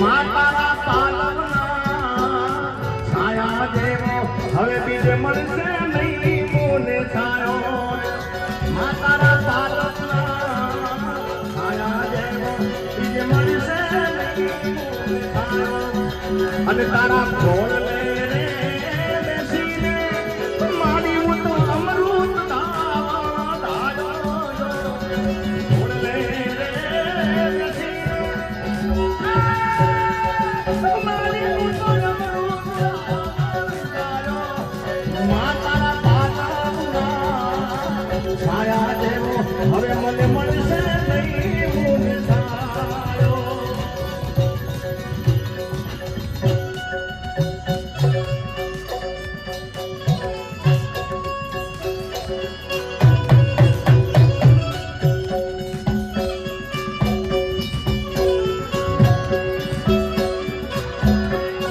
માતાના પાલવના છાયા જેવો હવે બીજે મળશે નહીં મોને છાયો અને તારા ખોળ છાયા જેવો હવે મને મળશે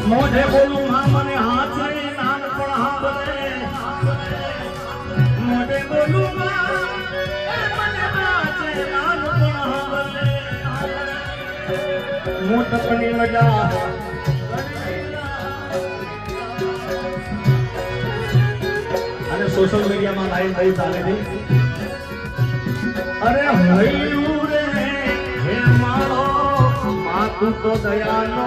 મોઢે બોલું મોટપની મજા અને સોશિયલ મીડિયામાં લાઈવ થઈ ચાલે છે. અરે હૈયું રે, હે મારો, માતું તો દયાનો